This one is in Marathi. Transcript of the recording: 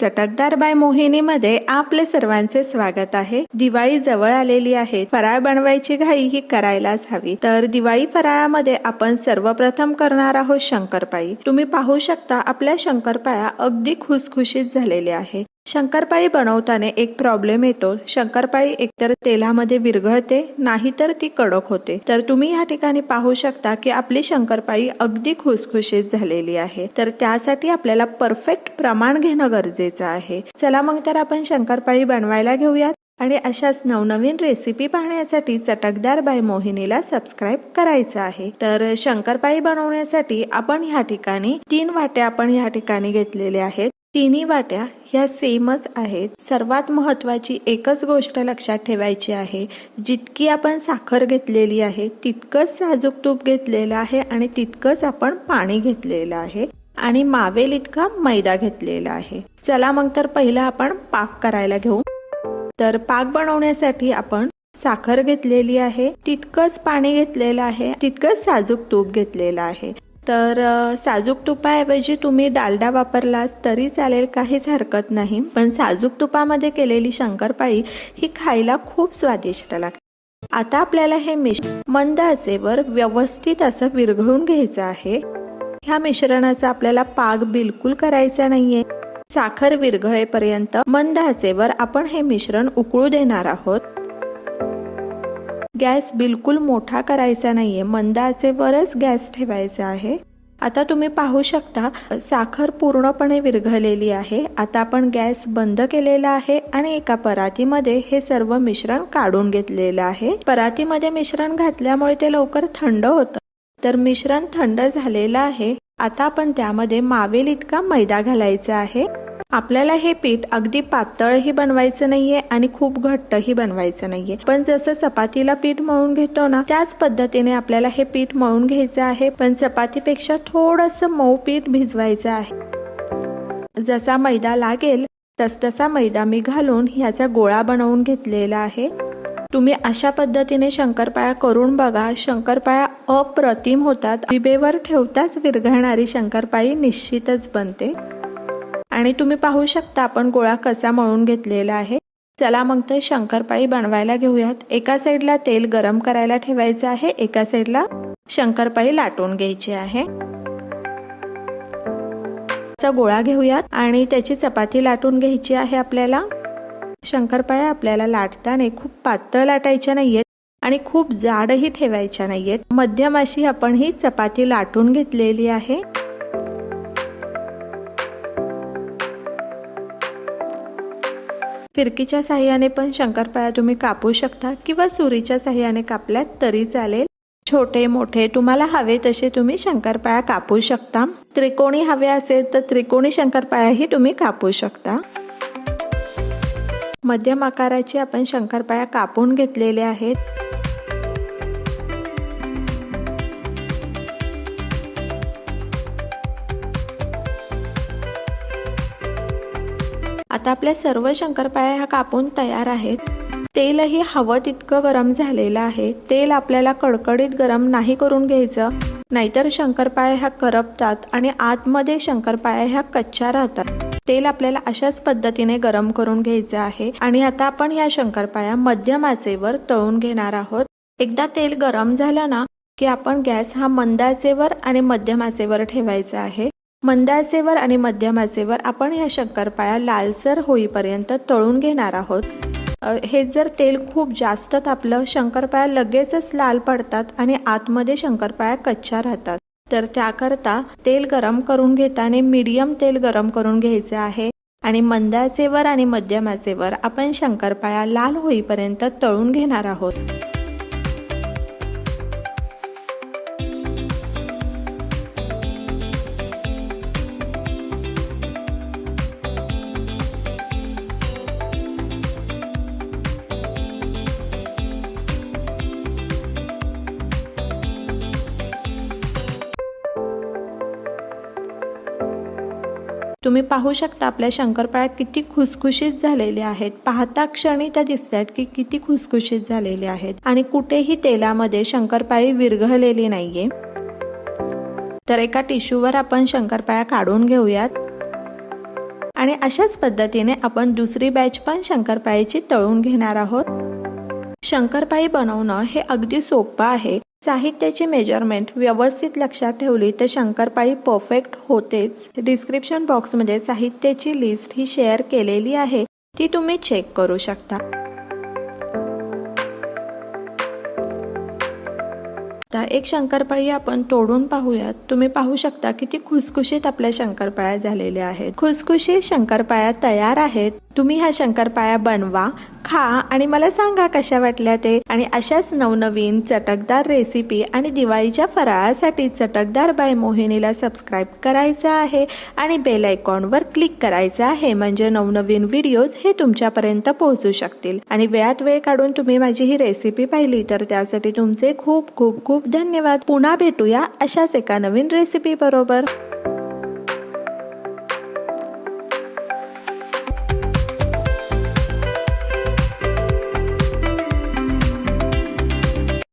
चटकदार बाय मोहिनीमध्ये आपले सर्वांचे स्वागत आहे. दिवाळी जवळ आलेली आहे. फराळ बनवायची घाई ही करायलाच हवी. तर दिवाळी फराळामध्ये आपण सर्वप्रथम करणार आहोत शंकरपाळी. तुम्ही पाहू शकता आपल्या शंकरपाळ्या अगदी खुसखुशीत झालेल्या आहे शंकरपाळी बनवताना एक प्रॉब्लेम येतो. शंकरपाळी एकतर तेलामध्ये विरघळते नाहीतर ती कडक होते. तर तुम्ही या ठिकाणी पाहू शकता की आपली शंकरपाळी अगदी खुसखुशीत झालेली आहे. तर त्यासाठी आपल्याला परफेक्ट प्रमाण घेणं गरजेचं आहे. चला मग तर आपण शंकरपाळी बनवायला घेऊयात. आणि अशाच नवनवीन रेसिपी पाहण्यासाठी चटकदार बाय मोहिनीला सबस्क्राईब करायचं आहे. तर शंकरपाळी बनवण्यासाठी आपण ह्या ठिकाणी तीन वाट्या आपण ह्या ठिकाणी घेतलेल्या आहेत. तिन्ही वाट्या ह्या सेमच आहेत. सर्वात महत्वाची एकच गोष्ट लक्षात ठेवायची आहे. जितकी आपण साखर घेतलेली आहे तितकंच साजूक तूप घेतलेलं आहे आणि तितकंच आपण पाणी घेतलेलं आहे आणि मावेल इतका मैदा घेतलेला आहे. चला मग तर पहिला आपण पाक करायला घेऊ. तर पाक बनवण्यासाठी आपण साखर घेतलेली आहे तितकंच पाणी घेतलेलं आहे तितकंच साजूक तूप घेतलेलं आहे. तर साजूक तुपाऐवजी तुम्ही डालडा वापरलात तरी चालेल काहीच हरकत नाही. पण साजूक तुपामध्ये केलेली शंकरपाळी ही खायला खूप स्वादिष्ट लागते. आता आपल्याला हे मिश मंद आचेवर व्यवस्थित असं विरघळून घ्यायचं आहे. ह्या मिश्रणाचा आपल्याला पाक बिलकुल करायचा नाहीये. साखर विरघळेपर्यंत मंद आचेवर आपण हे मिश्रण उकळू देणार आहोत. गॅस बिलकुल मोठा करायचा नाहीये. मंद आचेवरच गॅस ठेवायचा आहे. आता तुम्ही पाहू शकता साखर पूर्णपणे विरघळलेली आहे. आता आपण गॅस बंद केलेला आहे आणि एका परातीमध्ये हे सर्व मिश्रण काढून घेतलेलं आहे. परातीमध्ये मिश्रण घातल्यामुळे ते लवकर थंड होतं. तर मिश्रण थंड झालेलं आहे. आता आपण त्यामध्ये मावेल इतका मैदा घालायचा आहे. आपल्याला हे पीठ अगदी पातळही बनवायचं नाहीये आणि खूप घट्टही बनवायचं नाहीये. पण जसं चपातीला पीठ मळून घेतो ना त्याच पद्धतीने आपल्याला हे पीठ मळून घ्यायचं आहे. पण चपातीपेक्षा थोडस मऊ पीठ भिजवायचं आहे. जसा मैदा लागेल तसतसा मैदा मी घालून ह्याचा गोळा बनवून घेतलेला आहे. तुम्ही अशा पद्धतीने शंकरपाळ्या करून बघा. शंकरपाळ्या अप्रतिम होतात. जिभेवर ठेवताच विरघळणारी शंकरपाळी निश्चितच बनते. आणि तुम्ही पाहू शकता आपण गोळा कसा मळून घेतलेला आहे. चला मग तर शंकरपाळी बनवायला घेऊयात. एका साईडला तेल गरम करायला ठेवायचं आहे. एका साईडला शंकरपाळी लाटून घ्यायची आहे. चा गोळा घेऊयात आणि त्याची चपाती लाटून घ्यायची आहे आपल्याला. शंकरपाळ्या आपल्याला लाटताना खूप पातळ लाटायच्या नाहीयेत आणि खूप जाडही ठेवायच्या नाहीयेत. मध्यमाशी आपण ही चपाती लाटून घेतलेली आहे. फिरकीच्या साह्याने पण शंकरपाळ्या तुम्ही कापू शकता किंवा सुरीच्या साह्याने कापल्यात तरी चालेल. छोटे मोठे तुम्हाला हवे तसे तुम्ही शंकरपाळ्या कापू शकता. त्रिकोणी हवे असेल तर त्रिकोणी शंकरपाळ्याही तुम्ही कापू शकता. मध्यम आकाराची आपण शंकरपाळ्या कापून घेतलेल्या आहेत. आता आपल्या सर्व शंकरपाळ्या ह्या कापून तयार आहेत. तेलही हवं तितकं गरम झालेलं आहे. तेल आपल्याला कडकडीत गरम नाही करून घ्यायचं. नाहीतर शंकरपाळ्या ह्या करपतात आणि आतमध्ये शंकरपाळ्या ह्या कच्च्या राहतात. तेल आपल्याला अशाच पद्धतीने गरम करून घ्यायचं आहे आणि आता आपण ह्या शंकरपाळ्या मध्यम आचेवर तळून घेणार आहोत. एकदा तेल गरम झालं ना की आपण गॅस हा मंद आचेवर आणि मध्यम आचेवर ठेवायचा आहे. मंदासेवर आणि मध्यमासेवर आपण ह्या शंकरपाळ्या लालसर होईपर्यंत तळून घेणार आहोत. हे जर तेल खूप जास्त तापलं शंकरपाळ्या लगेचच लाल पडतात आणि आतमध्ये शंकरपाळ्या कच्च्या राहतात. तर त्याकरता तेल गरम करून घेताना मीडियम तेल गरम करून घ्यायचे आहे आणि मंदासेवर आणि मध्यमासेवर आपण शंकरपाळ्या लाल होईपर्यंत तळून घेणार आहोत. तुम्ही पाहू शकता आपल्या शंकरपाळ्या किती खुसखुशीत झालेल्या आहेत. पाहता क्षणी त्या दिसतात की किती खुसखुशीत झालेले आहेत. आणि कुठेही तेलामध्ये शंकरपाळी विरघळलेली नाहीये. तर एका टिश्यूवर आपण शंकरपाळ्या काढून घेऊयात. आणि अशाच पद्धतीने आपण दुसरी बॅच पण शंकरपाळीची तळून घेणार आहोत. शंकरपाळी बनवणं हे अगदी सोपं आहे. साहित्याची मेजरमेंट व्यवस्थित लक्षात ठेवली तर शंकरपाळी परफेक्ट होतेच. डिस्क्रिप्शन बॉक्समध्ये साहित्याची लिस्ट ही शेअर केलेली आहे. ती तुम्ही चेक करू शकता. आता एक शंकरपाळी आपण तोडून पाहूयात. तुम्ही पाहू शकता किती खुसखुशीत आपल्या शंकरपाळ्या झालेल्या आहेत. खुसखुशीत शंकरपाळ्या तयार आहेत. तुम्ही ह्या शंकरपाळ्या बनवा खा आणि मला सांगा कशा वाटल्या ते. आणि अशाच नवनवीन चटकदार रेसिपी आणि दिवाळीच्या फराळासाठी चटकदार बाय मोहिनीला सबस्क्राईब करायचं आहे आणि बेल आयकॉनवर क्लिक करायचं आहे म्हणजे नवनवीन व्हिडिओज हे तुमच्यापर्यंत पोहोचू शकतील. आणि वेळात वेळ काढून तुम्ही माझी ही रेसिपी पाहिली तर त्यासाठी तुमचे खूप खूप खूप धन्यवाद. पुन्हा भेटूया अशाच एका नवीन रेसिपी बरोबर.